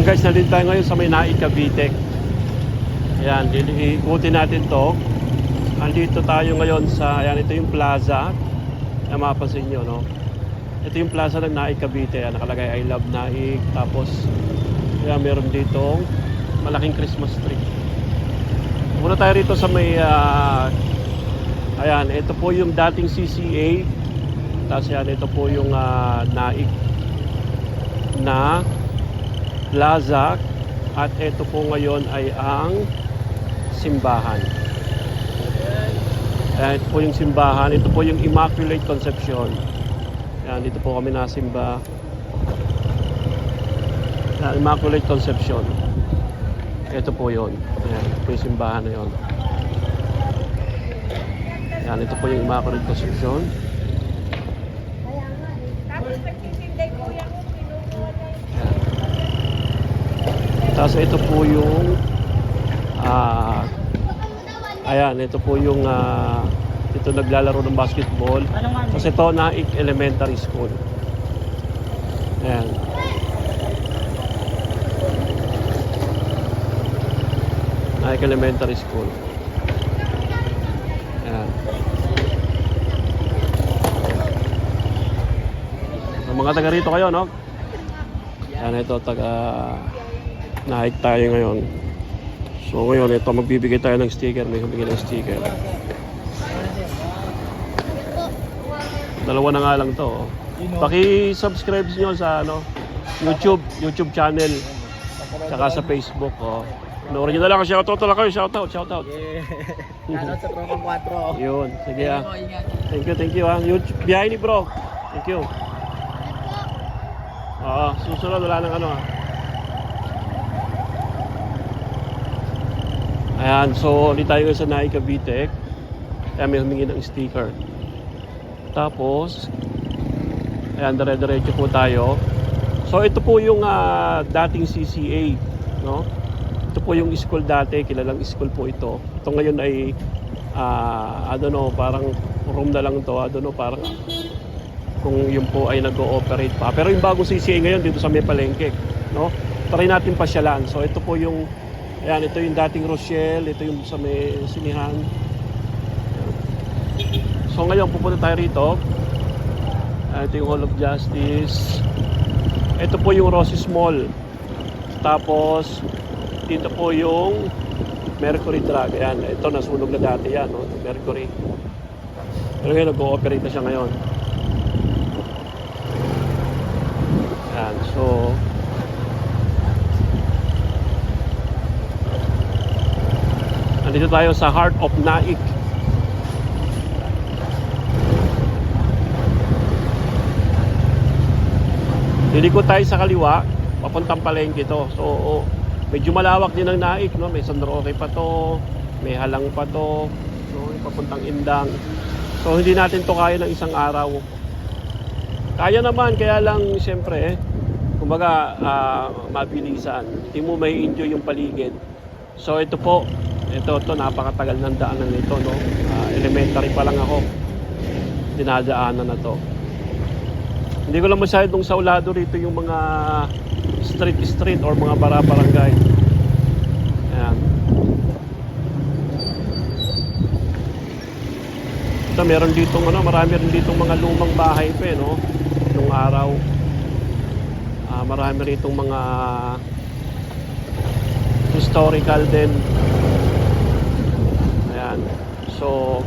Ayan guys, nandito tayo ngayon sa may Naik Cavite. Ayan, iikutin natin to. Andito tayo ngayon sa, ayan, ito yung plaza. Ayan, mapapansin nyo, no? Ito yung plaza ng Naik Cavite. Ayan, nakalagay I love Naik. Tapos, ayan, meron dito malaking Christmas tree. Muna tayo rito sa may, ah, ayan, ito po yung dating CCA. Tapos yan, ito po yung ah, Naik na plaza at ito po ngayon ay ang simbahan. Ito po yung simbahan. Ito po yung Immaculate Conception. Ayan, dito po kami nasimba. Ayan, Immaculate Conception. Ito po yun. Ayan, ito po yung simbahan na yun. Ayan, ito po yung Immaculate Conception. Tapos nagtitinday kuya ko, pinukuha na yun. Ayan. Tapos ito po yung ah ayan, ito po yung ah, ito naglalaro ng basketball. Tapos ito Naik Elementary School. Ayan. Naik Elementary School. Ayan. So, mga taga rito kayo, no? Yan ito, taga Naik tayo ngayon. So ngayon, ito magbibigay tayo ng sticker. May humigay ng sticker. Dalawa na nga lang to. oh. Paki-subscribe nyo sa ano, YouTube, YouTube channel. Tsaka sa Facebook. Oh. Panoorin nyo na lang. Shoutout na lang kayo. Shoutout, shoutout. Shoutout sa Tropa 4. Yun, sige ah. Thank you, thank you ah. YouTube, biyahe ni bro. Thank you. Oo, susunod wala nang ano ah. Ayan, so ulit tayo sa Nai Cavite. Kaya may humingi ng sticker. Tapos, ayan, dire-diretso po tayo. So ito po yung ah, dating CCA, no? Ito po yung school dati, kilalang school po ito. Ito ngayon ay, ah, I don't know, parang room na lang to, I don't know, parang kung yun po ay nag-ooperate pa. Pero yung bagong CCA ngayon dito sa may palengke, no? Try natin pasyalan. So ito po yung ayan, ito yung dating Rochelle, ito yung sa may sinihan. Ayan. So ngayon pupunta tayo rito. Ayan, ito yung Hall of Justice. Ito po yung Roses Mall. Tapos dito po yung Mercury Drug. Ayan, ito nasunog na dati yan, no? Mercury. Pero ngayon nag-ooperate na siya ngayon. Yan, so Nandito tayo sa Heart of Naik. Liliko tayo sa kaliwa, papuntang palengke to. So, oh, medyo malawak din ang Naik, no? May San Roque pa to, may halang pa to, so, papuntang Indang. So, hindi natin to kaya ng isang araw. Kaya naman, kaya lang siyempre, kumbaga ah, mabilisan. Hindi mo may enjoy yung paligid. So ito po, ito to napakatagal ng daanan nito no. Ah, elementary pa lang ako. Dinadaanan na to. Hindi ko lang masyadong saulado rito yung mga street street or mga bara-barangay. Ayan. Ito meron dito ano, marami rin dito mga lumang bahay pa eh, no. Nung araw. Ah, marami rito mga historical din. Ayan. So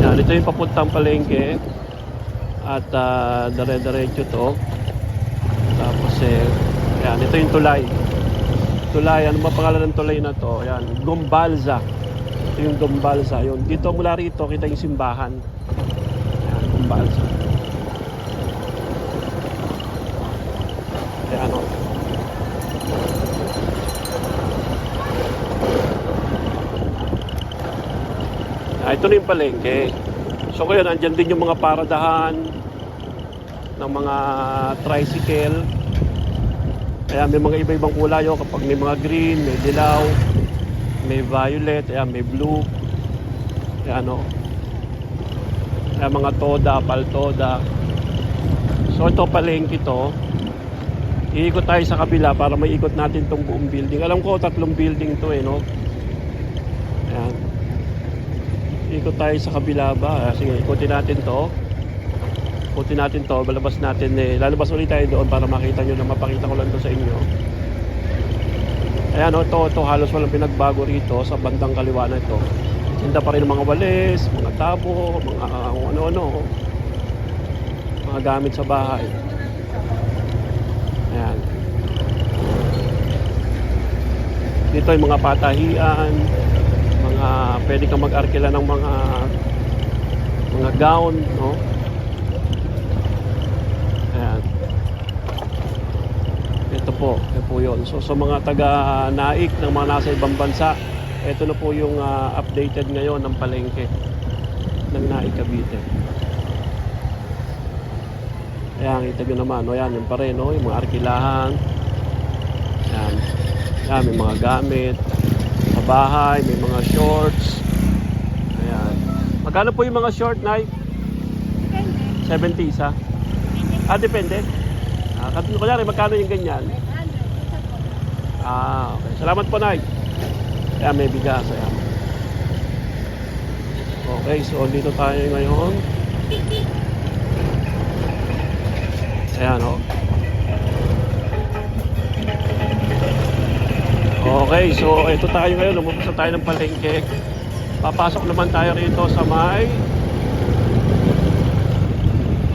Yan, ito yung papuntang palengke at uh, dire-diretso to. Tapos eh, yan, ito yung tulay. Tulay, ano ba pangalan ng tulay na to? Yan, Gombalza. Ito yung Gombalza. Yun. Dito mula rito, kita yung simbahan. Yan, Gombalza. Yan, o. Ah, ito na yung palengke. So ngayon, andyan din yung mga paradahan ng mga tricycle. Kaya may mga iba-ibang kulay oh, kapag may mga green, may dilaw, may violet, ayan, may blue. Ayan o. Kaya mga toda, paltoda. So ito palengke to. Iikot tayo sa kabila para maikot natin tong buong building. Alam ko tatlong building to eh, no? Ayan. Ikot tayo sa kabila ba? Ah, Sige, ikutin natin to. Ikutin natin to. Balabas natin eh. Lalabas ulit tayo doon para makita nyo na mapakita ko lang to sa inyo. Ayan o, ito, ito halos walang pinagbago rito sa bandang kaliwa na ito. Tinda pa rin mga walis, mga tabo, mga kung ano-ano. Mga gamit sa bahay. Ayan. Dito yung mga patahian, pwede kang mag-arkila ng mga mga gown, no? Ayan. Ito po, ito po yun. So sa mga taga-naik ng mga nasa ibang bansa, ito na po yung ah, updated ngayon ng palengke ng Naik Cavite. Ayan, kita nyo naman, no? Ayan, yun pa rin, no? Yung mga arkilahan. Ayan. Ayan, may mga gamit. Sa bahay, may mga shorts. Magkano po yung mga short, Nike? 70 isa? Ah, depende. Ah, katulad ko magkano yung ganyan? Ah, okay. Salamat po, Nay. Ayan, may bigas. Ayan. Okay, so dito tayo ngayon. Ayan, oh. Okay, so ito tayo ngayon. Lumabas na tayo ng palengke. Papasok naman tayo rito sa may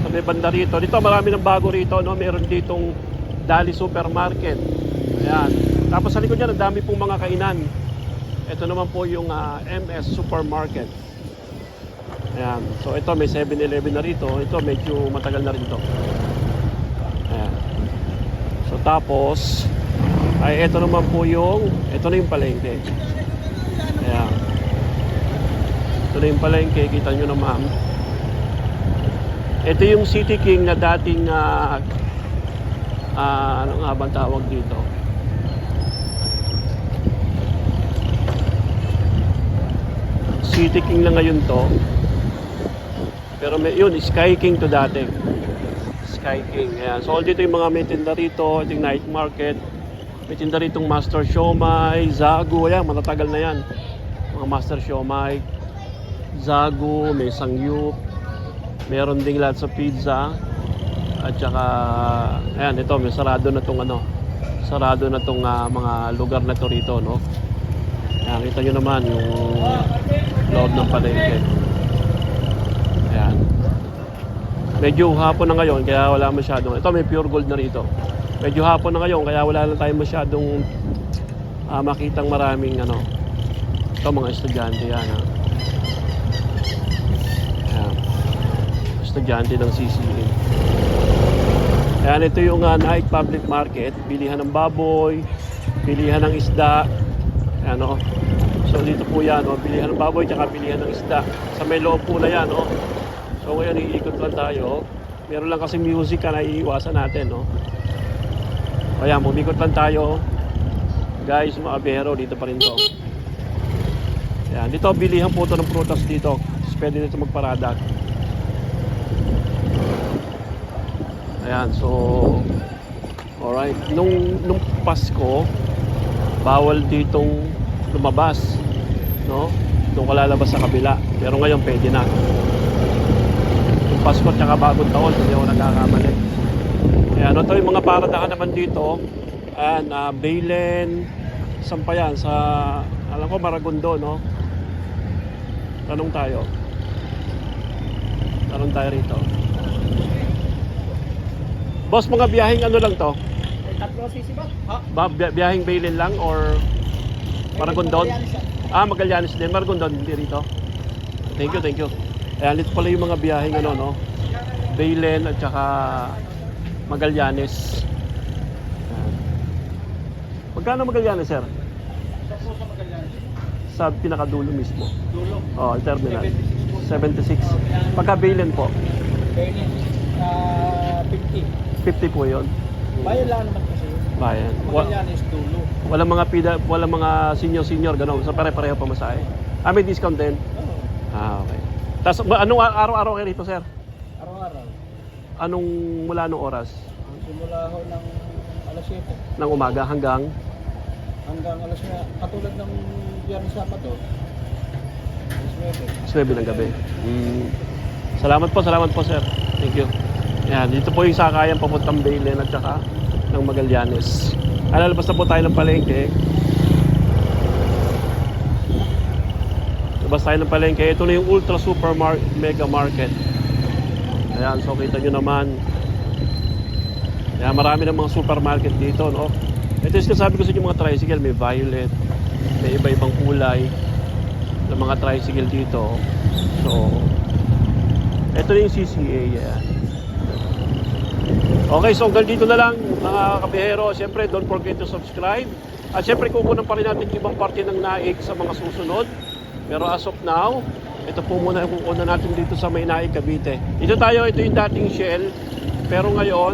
sa may banda rito. Dito marami ng bago rito, no? Meron ditong Dali Supermarket. Ayan. Tapos sa likod niyan, ang dami pong mga kainan. Ito naman po yung ah, MS Supermarket. Ayan. So ito may 7-Eleven na rito. Ito medyo matagal na rin to. Ayan. So tapos ay ito naman po yung ito na yung palengke. Ayan. Ito na yung palengke, kita nyo naman. Ito yung City King na dating ah ah, ano nga bang tawag dito? City King na ngayon to. Pero may, yun, Sky King to dati. Sky King. Ayan. So, dito yung mga may tinda rito. Ito yung night market. May tinda rito Master Siomay, Zagu. Ayan, matatagal na yan. Mga Master Siomay. Zagu, may Sangyup. Meron ding lahat sa pizza. At saka, ayan, ito, may sarado na tong ano. Sarado na tong ah, mga lugar na to rito, no? Ayan, kita nyo naman yung loob ng palengke. Ayan. Medyo hapon na ngayon, kaya wala masyadong... Ito, may pure gold na rito. Medyo hapon na ngayon, kaya wala na tayong masyadong ah, makitang maraming ano. Ito, mga estudyante yan, ha. Estudyante ng CCA. Ayan, ito yung uh, Nike Public Market. Bilihan ng baboy, bilihan ng isda. Ayan, oh. So dito po yan, oh. bilihan ng baboy tsaka bilihan ng isda. Sa may loob po na yan. Oh. So ngayon, iikot lang tayo. Meron lang kasi music na iiwasan natin. Oh. Ayan, bumikot lang tayo. Guys, mga abero, dito pa rin to. Ayan, dito bilihan po to ng prutas dito. Pwede dito magparada. Ayan, so Alright, nung nung Pasko bawal ditong lumabas, no? Doon ka lalabas sa kabila. Pero ngayon pwede na. Yung Pasko at saka bagong taon, hindi ako nagkakamali. Ayan, ito yung mga paradahan naman dito. Ayan, uh, Baylen, saan pa yan? Sa, alam ko, Maragondo, no? Tanong tayo. Tanong tayo rito. Boss, mga biyaheng ano lang to? Tatlo sisi ba? Ha? Ba, bi- biyaheng Baylen lang or Maragondon? Ah, Magallanes din. Maragondon, hindi rito. Thank you, thank you. Ayan, ito pala yung mga biyaheng ano, no? Baylen at saka Magallanes. Ayan. Magkano Magallanes, sir? Tatlo sa Magallanes. Sa pinakadulo mismo. Dulo. Oh, terminal. 76. Pagka Baylen po, Berlin. Ah, 50. 50 po yun. Bayan lang naman kasi. Bayan. Magallanes dulo. walang mga pida, walang mga senior-senior, gano'n. So pare-pareho pa masahe. Ah, may discount din? Oo. Ah, okay. Tapos anong araw-araw kayo rito, sir? Araw-araw. Anong mula anong oras? Simula ho ng alas 7 Ng umaga hanggang hanggang alas na katulad ng biyernes Sabado. Alas 9. 9 ng gabi. Mm. Salamat po, salamat po sir. Thank you. Yan, dito po yung sakayan papuntang Bailen at saka ng Magallanes. Alalabas na po tayo ng palengke. Labas tayo ng palengke. Ito na yung Ultra Super Mar- Mega Market. Ayan, so kita nyo naman. Ayan, marami ng mga supermarket dito, no? Ito yung sinasabi ko sa inyo mga tricycle. May violet, may iba-ibang kulay ng mga tricycle dito. So, ito na yung CCA. Yan. Okay, so hanggang dito na lang mga kabihero. Siyempre, don't forget to subscribe. At siyempre, kukunan pa rin natin ibang parte ng naik sa mga susunod. Pero as of now, ito po muna yung kukunan natin dito sa may Cavite. Ito tayo, ito yung dating Shell. Pero ngayon,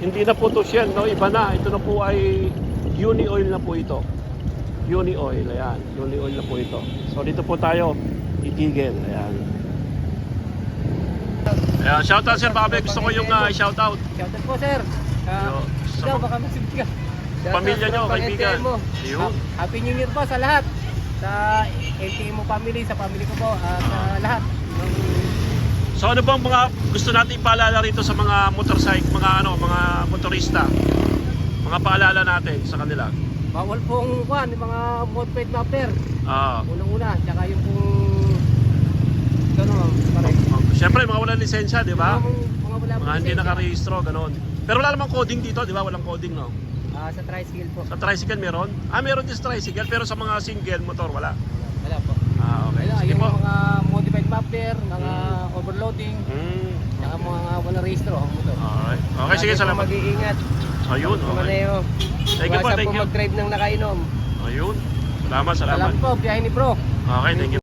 hindi na po to Shell, no? Iba na. Ito na po ay Uni Oil na po ito. Uni Oil, ayan. Uni Oil na po ito. So dito po tayo, itigil, ayan. Ayan, shoutout sir, may gusto ko yung uh, shoutout. Shoutout po sir. Uh, sa ikaw baka ka. Pamilya nyo, kaibigan. Yun. Happy New Year po sa lahat. Sa LTE mo family, sa family ko po, at sa lahat. So ano bang mga gusto natin ipaalala rito sa mga motorcycle, mga ano, mga motorista? Mga paalala natin sa kanila. Bawal pong yung mga moped mapper. Ah, Unang-una, tsaka yung pong... Siyempre, mga walang lisensya, di ba? Mga, mga wala Mga hindi nakarehistro, ganun. Pero wala namang coding dito, di ba? Walang coding, no? Ah, sa tricycle po. Sa tricycle meron? Ah, meron din sa tricycle, pero sa mga single motor, wala. Wala po. Ah, okay. Wala, Sige yung po. mga modified mapper, mga overloading, Hmm. tsaka mga walang rehistro. ang motor. Alright. Okay, sige, Lagi salamat. Mag-iingat. Ayun, okay. Kumaneho. Thank you po, thank po you. mag-drive ng nakainom. Ayun. Salamat, salamat. Salamat po, biyahe ni bro. Okay, thank you.